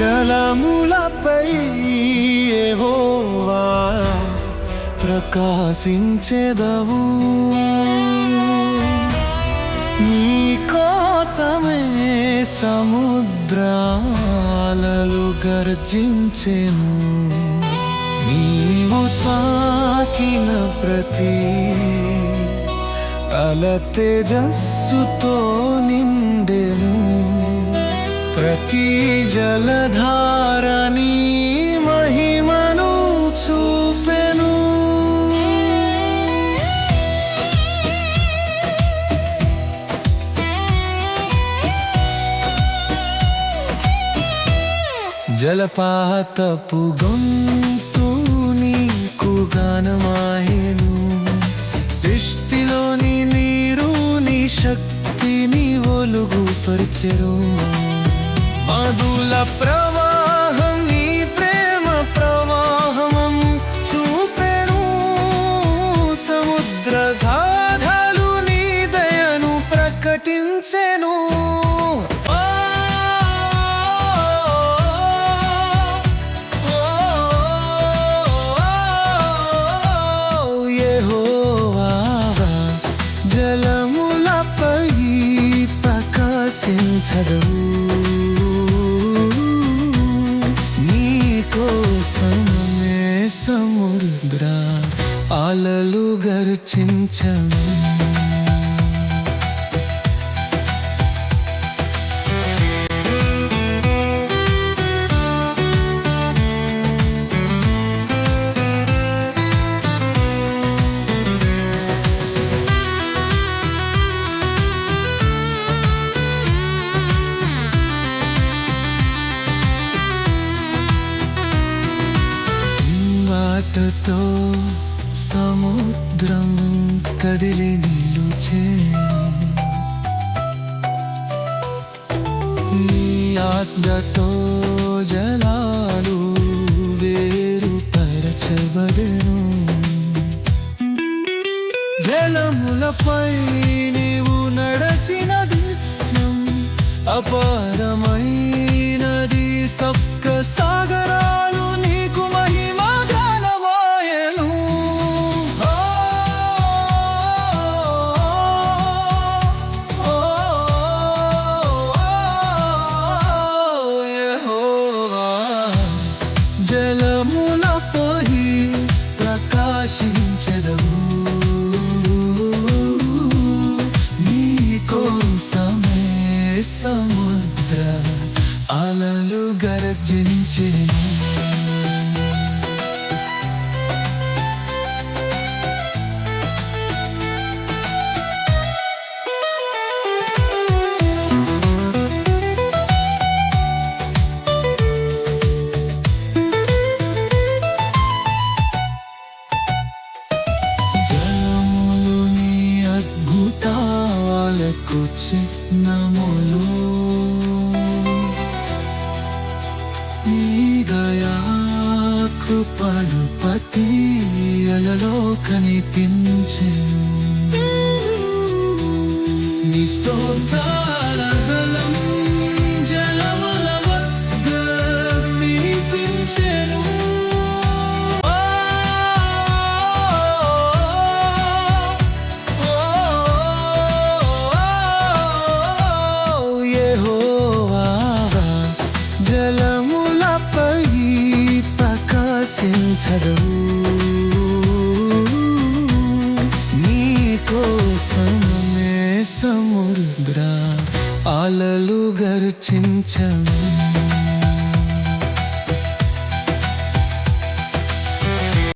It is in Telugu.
జలములపై ఏవోవా ప్రకాశించెదవు. నీ కోసమే సముద్రాలలు గర్జించెను. నీవు తాకిన ప్రతి అల తేజస్సుతో నిండెను. ప్రతి జలధారని మహిమను చూపెను. జలపాతపు గొంతు నీకు గానమాయను సృష్టిలోని నీరు నీ శక్తిని ఒలుగుపరిచెరు అదుల ప్రవాహం నీ ప్రేమ ప్రవాహం చూపెను సముద్ర గాథలు నీ దయను ప్రకటించెను ఆ, ఓ, యెహోవా జలములపై నీకోసమే సముద్ర అలలు గర్చించను వాటతో సముద్రం కదిలి నిలుచే నీ ఆజ్ఞతో జలాలు వేరు పరచబడను. జలములపై నీవు నడచిన దృశ్యం అపారమై జలములపై ప్రకాశించదవు. నీకోసమే సముద్ర అలలు గర్జించెను. అద్భుతాలకు చిహ్నములు ఈ దయాకు పడుపతి అలలో కనిపించెను నీ ప్రకాశించదు నీకోసమే సముద్ర అలలు గర్చించను